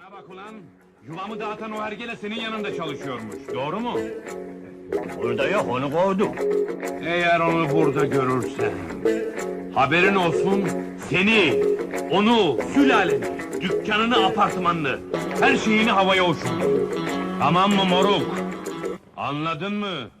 Bana bak ulan. Yuvamı dağıtan o hergele senin yanında çalışıyormuş. Doğru mu? Burada yok onu kovduk. Eğer onu burada görürsen... Haberin olsun seni, onu, sülaleni, dükkanını, apartmanını, her şeyini havaya uçur. Tamam mı moruk? Anladın mı?